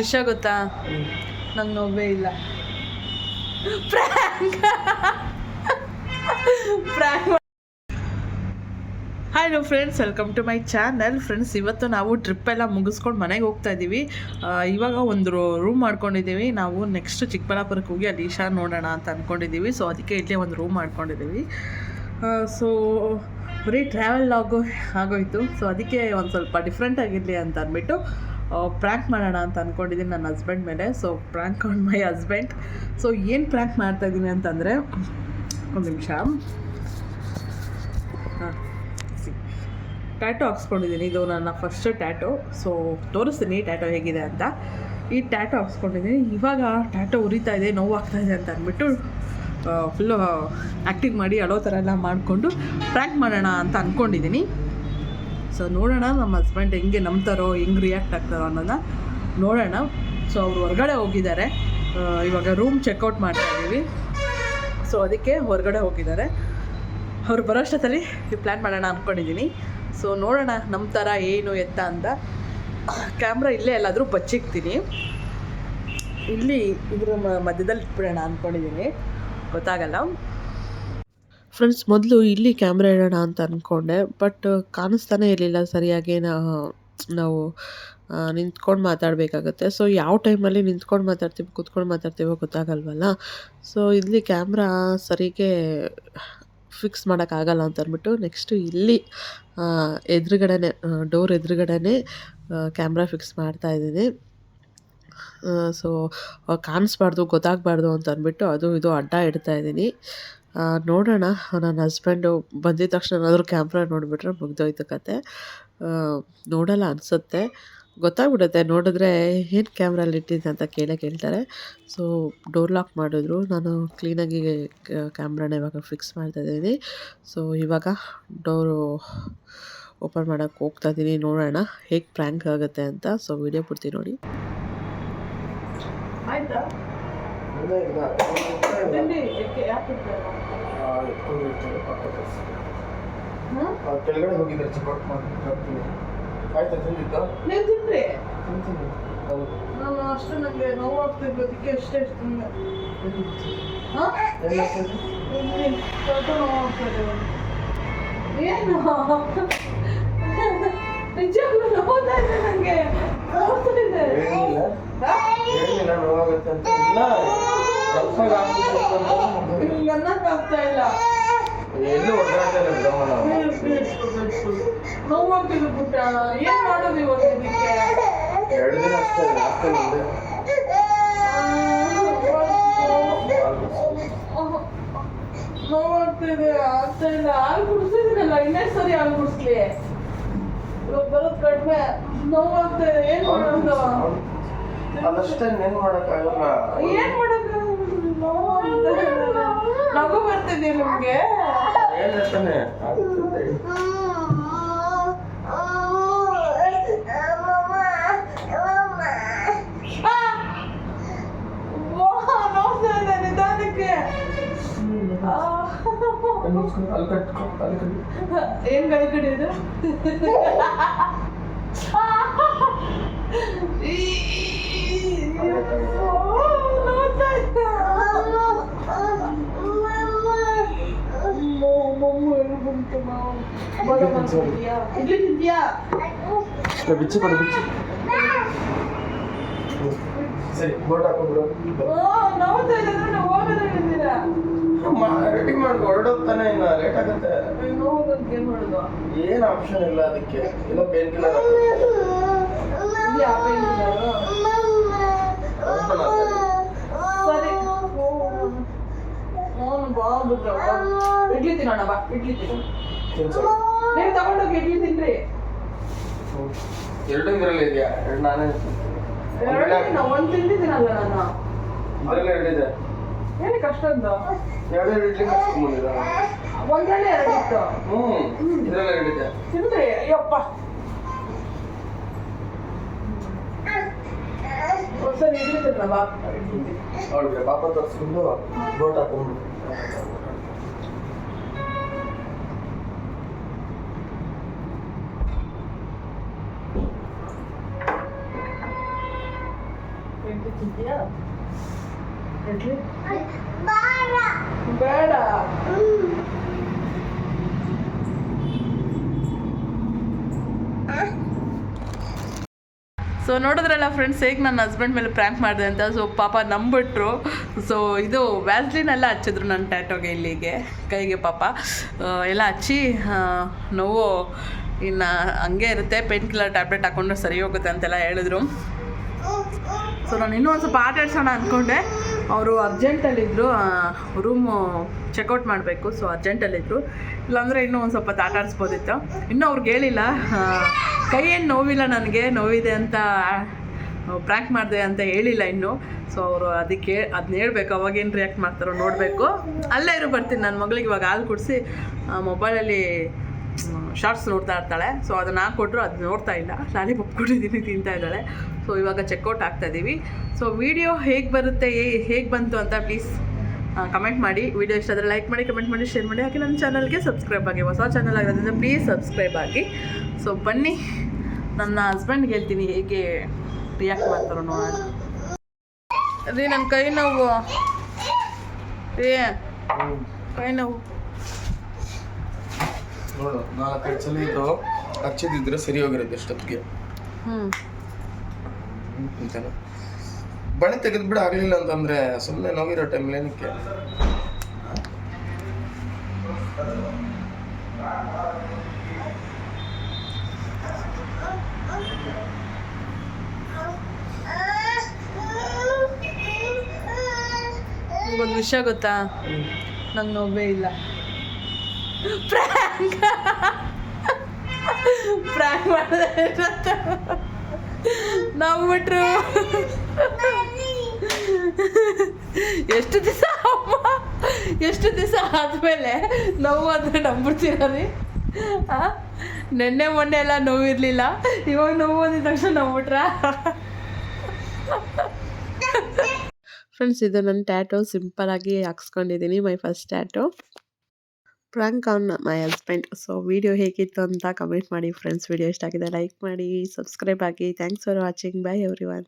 ವಿಷಯ ಗೊತ್ತಾ? ನಂಗೆ ನೋವೇ ಇಲ್ಲ. Hi no friends welcome to my channel friends ಇವತ್ತು ನಾವು ಟ್ರಿಪ್ ಎಲ್ಲ ಮುಗಿಸ್ಕೊಂಡು ಮನೆಗೆ ಹೋಗ್ತಾ ಇದ್ದೀವಿ ಇವಾಗ ಒಂದು ರೂಮ್ ಮಾಡ್ಕೊಂಡಿದ್ದೀವಿ ನಾವು ನೆಕ್ಸ್ಟ್ ಚಿಕ್ಕಬಳ್ಳಾಪುರಕ್ಕೆ ಹೋಗಿ ಅಲ್ಲಿ ಈಶಾ ನೋಡೋಣ ಅಂತ ಅಂದ್ಕೊಂಡಿದ್ದೀವಿ ಸೊ ಅದಕ್ಕೆ ಇಲ್ಲೇ ಒಂದು ರೂಮ್ ಮಾಡ್ಕೊಂಡಿದ್ದೀವಿ ಸೊ ಬರೀ ಟ್ರಾವೆಲ್ ಆಗೋ ಆಗೋಯ್ತು. ಸೊ ಅದಕ್ಕೆ ಒಂದು ಸ್ವಲ್ಪ ಡಿಫ್ರೆಂಟ್ ಆಗಿರಲಿ ಅಂತ ಅಂದ್ಬಿಟ್ಟು ಪ್ರ್ಯಾಂಕ್ ಮಾಡೋಣ ಅಂತ ಅಂದ್ಕೊಂಡಿದ್ದೀನಿ ನನ್ನ ಹಸ್ಬೆಂಡ್ ಮೇಲೆ. So prank on my husband so ಏನು ಪ್ರ್ಯಾಂಕ್ ಮಾಡ್ತಾಯಿದ್ದೀನಿ ಅಂತಂದರೆ, ಒಂದು ನಿಮಿಷ. ಹಾಂ ಟ್ಯಾಟೋ ಹಾಕ್ಸ್ಕೊಂಡಿದ್ದೀನಿ. ಇದು ನನ್ನ ಫಸ್ಟ್ ಟ್ಯಾಟೋ ಸೊ ತೋರಿಸ್ತೀನಿ ಟ್ಯಾಟೋ ಹೇಗಿದೆ ಅಂತ. ಈ ಟ್ಯಾಟೋ ಹಾಕ್ಸ್ಕೊಂಡಿದ್ದೀನಿ. ಇವಾಗ ಟ್ಯಾಟೋ ಉರಿತಾ ಇದೆ, ನೋವು ಇದೆ ಅಂತ ಅಂದ್ಬಿಟ್ಟು ಫುಲ್ಲು ಆ್ಯಕ್ಟಿಂಗ್ ಮಾಡಿ ಅಳೋ ಥರ ಎಲ್ಲ ಮಾಡಿಕೊಂಡು ಪ್ರ್ಯಾಂಕ್ ಮಾಡೋಣ ಅಂತ ಅಂದ್ಕೊಂಡಿದ್ದೀನಿ ಸೊ ನೋಡೋಣ ನಮ್ಮ ಹಸ್ಬೆಂಡ್ ಹೆಂಗೆ ನಂಬ್ತಾರೋ, ಹೆಂಗೆ ರಿಯಾಕ್ಟ್ ಆಗ್ತಾರೋ ಅನ್ನೋದನ್ನ ನೋಡೋಣ. ಸೊ ಅವರು ಹೊರಗಡೆ ಹೋಗಿದ್ದಾರೆ. ಇವಾಗ ರೂಮ್ ಚೆಕ್ಔಟ್ ಮಾಡ್ತಾ ಇದ್ದೀವಿ. ಸೊ ಅದಕ್ಕೆ ಹೊರಗಡೆ ಹೋಗಿದ್ದಾರೆ. ಅವ್ರು ಬರೋ ಅಷ್ಟೊತ್ತಲ್ಲಿ ಪ್ಲ್ಯಾನ್ ಮಾಡೋಣ ಅಂದ್ಕೊಂಡಿದ್ದೀನಿ ಸೊ ನೋಡೋಣ ನಮ್ಮ ಥರ ಏನು ಎತ್ತ ಅಂತ. ಕ್ಯಾಮ್ರಾ ಇಲ್ಲೇ ಎಲ್ಲಾದರೂ ಬಚ್ಚಿಕ್ತೀನಿ. ಇಲ್ಲಿ ಇದ್ರ ಮಧ್ಯದಲ್ಲಿ ಇಟ್ಬಿಡೋಣ ಅಂದ್ಕೊಂಡಿದ್ದೀನಿ ಗೊತ್ತಾಗಲ್ಲ. ಫ್ರೆಂಡ್ಸ್, ಮೊದಲು ಇಲ್ಲಿ ಕ್ಯಾಮ್ರಾ ಇಡೋಣ ಅಂತ ಅಂದ್ಕೊಂಡೆ ಬಟ್ ಕಾಣಿಸ್ತಾನೆ ಇರಲಿಲ್ಲ ಸರಿಯಾಗಿ. ನಾವು ನಿಂತ್ಕೊಂಡು ಮಾತಾಡಬೇಕಾಗತ್ತೆ. ಸೊ ಯಾವ ಟೈಮಲ್ಲಿ ನಿಂತ್ಕೊಂಡು ಮಾತಾಡ್ತೀವಿ, ಕೂತ್ಕೊಂಡು ಮಾತಾಡ್ತೀವೋ ಗೊತ್ತಾಗಲ್ವಲ್ಲ? ಸೊ ಇಲ್ಲಿ ಕ್ಯಾಮ್ರಾ ಸರಿಗೆ ಫಿಕ್ಸ್ ಮಾಡೋಕ್ಕಾಗಲ್ಲ ಅಂತ ಅಂದ್ಬಿಟ್ಟು ನೆಕ್ಸ್ಟು ಇಲ್ಲಿ ಎದುರುಗಡೆ ಡೋರ್ ಎದುರುಗಡೆನೆ ಕ್ಯಾಮ್ರಾ ಫಿಕ್ಸ್ ಮಾಡ್ತಾ ಇದ್ದೀನಿ. ಸೊ ಕಾಣಿಸ್ಬಾರ್ದು, ಗೊತ್ತಾಗಬಾರ್ದು ಅಂತ ಅಂದ್ಬಿಟ್ಟು ಅದು ಇದು ಅಡ್ಡ ಇಡ್ತಾ ಇದ್ದೀನಿ. ನೋಡೋಣ. ನನ್ನ ಹಸ್ಬೆಂಡು ಬಂದಿದ ತಕ್ಷಣ ಏನಾದರೂ ಕ್ಯಾಮ್ರಾ ನೋಡಿಬಿಟ್ರೆ ಮುಗ್ದೋಯ್ತು ಕತೆ. ನೋಡಲ್ಲ ಅನಿಸುತ್ತೆ. ಗೊತ್ತಾಗ್ಬಿಡುತ್ತೆ. ನೋಡಿದ್ರೆ ಏನು ಕ್ಯಾಮ್ರಲ್ಲಿ ಇಟ್ಟಿದ್ದೆ ಅಂತ ಕೇಳೇ ಕೇಳ್ತಾರೆ. ಸೊ ಡೋರ್ ಲಾಕ್ ಮಾಡಿದ್ರು. ನಾನು ಕ್ಲೀನಾಗಿ ಕ್ಯಾಮ್ರಾನ ಇವಾಗ ಫಿಕ್ಸ್ ಮಾಡ್ತಾ ಇದ್ದೀನಿ. ಸೊ ಇವಾಗ ಡೋರು ಓಪನ್ ಮಾಡೋಕ್ಕೆ ಹೋಗ್ತಾ ಇದ್ದೀನಿ. ನೋಡೋಣ ಹೇಗೆ ಪ್ರ್ಯಾಂಕ್ ಆಗುತ್ತೆ ಅಂತ. ಸೊ ವಿಡಿಯೋ ಬಿಡ್ತೀನಿ ನೋಡಿ. ಆಯ್ತಾ? ಕೆಳಗಡೆ ಹೋಗಿದ್ದಾರೆ ಚೆಕ್ಔಟ್ ಮಾಡ್ತೀನಿ ಆಯ್ತಾ ತಿಂದಿದ್ದು? ನೀವು ತಿನ್ರಿ ತಿಂತೀನಿ. ಹೌದು. ನಾನು ಅಷ್ಟು ನನಗೆ ನೋವಾಗ್ತಿದ್ದು ಅದಕ್ಕೆ ಅಷ್ಟೇ ಅಷ್ಟು ಎಲ್ಲ ತಿಂದು. ದೊಡ್ಡ ನೋವಾಗ್ತದೆ ಏನು ನಿಜವಾಗ್ಲೂ ನೋವ್ತಾ ಇದೆ. ನನಗೆ ನೋಡ್ತಿದೆ ಹೇಳಿಲ್ಲ ಹೇಳಿಲ್ಲ ನೋವಾಗುತ್ತೆ ಅಂತ ಇಲ್ಲ. ಇಲ್ಲ ಇಲ್ಲ ಏನ್ ಮಾಡೋದು ಇವಾಗ ಇದಕ್ಕೆ ಎರಡು ದಿನ ಆಗ್ತಾ ಇಲ್ಲ ಹಾಲು ಇನ್ನೇ ಸರಿ ಹಾಲು ಕುಡಿಸ್ಲಿ ಇವಾಗ ಬರೋದು ಕಡಿಮೆ ನೋವಾಗ್ತಾ ಇದೆ ಏನ್ ಮಾಡೋದು ಅದಷ್ಟೇ. ನಗು ಬರ್ತಿದೆ ನಿಮ್ಗೆ. ಹೇಳ್ತಾನೆ. ಆಗುತ್ತೆ ಆ! ವಾ, ನೋವ್ತಾ ಇದೆ ನಿಧಾನಕ್ಕೆ ಆ. ಅಲ್ಲಿ ಕಟ್ಕೊ ಅಲ್ಲಿ ಕಟ್ಕೊ ಏನ್ ಕೈ ಕಡಿಯೋದು ಇಡ್ಲಿ ತಿಂತೀಯಾ ಬಿಚ್ಚಿ ಕೊಡು ಬಿಚ್ಚಿ. ಸರಿ ಬೋಟ್ ಹಾಕೊಂಡ್ಬಿಡು. ರೆಡಿ ಮಾಡಿ ಹೊರಡೋಗ್ತಾನೆ ಇನ್ನ ಲೇಟ್ ಆಗುತ್ತೆ. ನೋವುದಂತ ಏನು ಮಾಡೋದು ಏನ್ ಆಪ್ಷನ್ ಇಲ್ಲ ಅದಕ್ಕೆ? ಇಲ್ಲ ಪೇನ್ ಕಿಲ್ಲರ್ ಇಲ್ಲಿ ಆ pain killer? ಸರಿ ಹ್ಞೂ ಬಾ ಬಿಡ್ರ ಇಡ್ಲಿ ತಿನ್ನೋಣ ಬಾ ಇಡ್ಲಿ ತಿನ್ನೋಣ ನೀವು ತಗೊಂಡೋಗಿ ಇಡ್ಲಿ ತಿನ್ರಿ ಎರಡು ಇದರಲ್ಲಿ ಇದೆಯಾ? ಎರಡು ನಾನೇ ಒಂದು ತಿಂದಿದ್ದೀನಲ್ಲ ನಾನು. ಇದರಲ್ಲಿ ಎರಡಿದೆ ಕಷ್ಟ ಅಷ್ಟೊಂದು? ಎರಡು ಇಡ್ಲಿ ಕಷ್ಟ ಒಂದ್ರಲ್ಲಿ ಎರಡು ಇತ್ತು. ಹ್ಮ್ ಇದರಲ್ಲಿ ಎರಡಿದೆ ತಿಂದ್ರಿ ಅಯ್ಯಪ್ಪ. ಸರಿ ಇಡ್ಲಿ ತಿನ್ನ ಬಾ. ಅವಳಿಗೆ ಪಾಪ ತರಿಸ್ಕೊಂಡು ಬೋಟ್ ಹಾಕೊಂಡು 이렇게 길지요? 이렇게? ಸೊ ನೋಡಿದ್ರಲ್ಲ ಫ್ರೆಂಡ್ಸ್ ಹೇಗೆ ನನ್ನ ಹಸ್ಬೆಂಡ್ ಮೇಲೆ ಪ್ರ್ಯಾಂಕ್ ಮಾಡಿದೆ ಅಂತ? ಸೊ ಪಾಪ ನಂಬಿಟ್ರು. ಸೊ ಇದು ಎಲ್ಲ ಹಚ್ಚಿದ್ರು ನನ್ನ ಟ್ಯಾಟೋಗೆ ಇಲ್ಲಿಗೆ, ಕೈಗೆ ಪಾಪ. ಎಲ್ಲ ಹಚ್ಚಿ ನೋವು ಇನ್ನು ಹಂಗೆ ಇರುತ್ತೆ. ಪೇನ್ ಕಿಲ್ಲರ್ ಟ್ಯಾಬ್ಲೆಟ್ ಹಾಕೊಂಡ್ರೆ ಸರಿ ಹೋಗುತ್ತೆ ಅಂತೆಲ್ಲ ಹೇಳಿದ್ರು. ಸೊ ನಾನು ಇನ್ನೂ ಒಂದು ಸ್ವಲ್ಪ ಆಟ ಆಡ್ಸೋಣ ಅಂದ್ಕೊಂಡೆ ಅವರು ಅರ್ಜೆಂಟಲ್ಲಿದ್ದರು ರೂಮು ಚೆಕ್ಔಟ್ ಮಾಡಬೇಕು ಸೊ ಅರ್ಜೆಂಟಲ್ಲಿದ್ದರು ಇಲ್ಲಾಂದರೆ ಇನ್ನೂ ಒಂದು ಸ್ವಲ್ಪ ಆಟ ಆಡಿಸ್ಬೋದಿತ್ತು. ಇನ್ನೂ ಅವ್ರಿಗೆ ಹೇಳಿಲ್ಲ ಕೈ ಏನು ನೋವಿಲ್ಲ ನನಗೆ, ನೋವಿದೆ ಅಂತ ಪ್ರ್ಯಾಂಕ್ ಮಾಡಿದೆ ಅಂತ ಹೇಳಿಲ್ಲ ಇನ್ನೂ. ಸೊ ಅವರು ಅದಕ್ಕೆ ಅದನ್ನ ಹೇಳಬೇಕು ಅವಾಗೇನು ರಿಯಾಕ್ಟ್ ಮಾಡ್ತಾರೋ ನೋಡಬೇಕು. ಅಲ್ಲೇ ಇರು, ಬರ್ತೀನಿ. ನನ್ನ ಮಗಳಿಗೆ ಇವಾಗ ಹಾಲು ಕುಡಿಸಿ ಮೊಬೈಲಲ್ಲಿ ಶಾರ್ಟ್ಸ್ ನೋಡ್ತಾ ಇರ್ತಾಳೆ. ಸೊ ಅದನ್ನು ಹಾಕ್ಕೊಟ್ರು, ಅದು ನೋಡ್ತಾ ಇಲ್ಲ. ಲಾಲಿಪಾಪ್ ಕೊಟ್ಟಿದ್ದೀನಿ ತಿಂತಾ ಇದ್ದಾಳೆ. ಸೊ ಇವಾಗ ಚೆಕ್ಔಟ್ ಆಗ್ತಾ ಇದ್ದೀವಿ ಸೊ ವಿಡಿಯೋ ಹೇಗೆ ಬರುತ್ತೆ ಹೇಗೆ ಬಂತು ಅಂತ ಪ್ಲೀಸ್ ಕಮೆಂಟ್ ಮಾಡಿ. ವಿಡಿಯೋ ಇಷ್ಟ ಆದರೆ ಲೈಕ್ ಮಾಡಿ ಕಮೆಂಟ್ ಮಾಡಿ ಶೇರ್ ಮಾಡಿ. ಹಾಗೆ ನನ್ನ ಚಾನಲ್ಗೆ ಸಬ್ಸ್ಕ್ರೈಬ್ ಆಗಿ ಹೊಸ ಚಾನಲ್ ಆಗಿರೋದ್ರಿಂದ ಪ್ಲೀಸ್ ಸಬ್ಸ್ಕ್ರೈಬ್ ಆಗಿ. ಸೊ ಬನ್ನಿ. ನನ್ನ ಹಸ್ಬೆಂಡ್ಗೆ ಹೇಳ್ತೀನಿ ಹೇಗೆ ರಿಯಾಕ್ಟ್ ಮಾಡ್ತಾರೋ ನೋಡೋಣ. ರೀ ನನ್ನ ಕೈ ನೋವು. ರೀ ಕೈ ನೋವು. ನೋಡು ನಾಲ್ಕೈದು ಸಲ ಇದು ಹಚ್ಚಿದಿದ್ರೆ ಸರಿ ಹೋಗಿರೋದು ಎಷ್ಟೊತ್ತಿಗೆ ಹ್ಞೂ ಅಂತಾನೆ ಬಳೆ ತೆಗೆದ್ಬಿಡು ಆಗಲಿಲ್ಲ ಅಂತಂದ್ರೆ ಸುಮ್ಮನೆ ನೋವಿರೋ ಟೈಮ್ಲಿ ಏನಕ್ಕೆ? ಒಂದು ವಿಷಯ ಗೊತ್ತಾ? ನಂಗೆ ನೋವೇ ಇಲ್ಲ. ಪ್ರಾಂಕ್ ಪ್ರಾಂಕ್ ಮಾಡಿದೆ ನಂಬಿಟ್ರು ಎಷ್ಟು ದಿವಸ ಅಮ್ಮ? ಎಷ್ಟು ದಿವಸ ಆದಮೇಲೆ ನೋವು ಅಂದರೆ ನಂಬಿಡ್ತೀರ ನೆನ್ನೆ ಮೊನ್ನೆ ಎಲ್ಲ ನೋವಿರಲಿಲ್ಲ, ಇವಾಗ ನೋವು ಅಂದಿದ ತಕ್ಷಣ ನಂಬಿಟ್ರ ಫ್ರೆಂಡ್ಸ್ ಇದು ನನ್ನ ಟ್ಯಾಟೋ ಸಿಂಪಲ್ ಆಗಿ ಹಾಕ್ಸ್ಕೊಂಡಿದ್ದೀನಿ my first tattoo prank on my husband so video ಹೇಗಿತ್ತು ಅಂತ ಕಮೆಂಟ್ ಮಾಡಿ ಫ್ರೆಂಡ್ಸ್ ವಿಡಿಯೋ ಇಷ್ಟ ಆಗಿದೆ ಲೈಕ್ ಮಾಡಿ ಸಬ್ಸ್ಕ್ರೈಬ್ ಆಗಿ. Thanks for watching bye everyone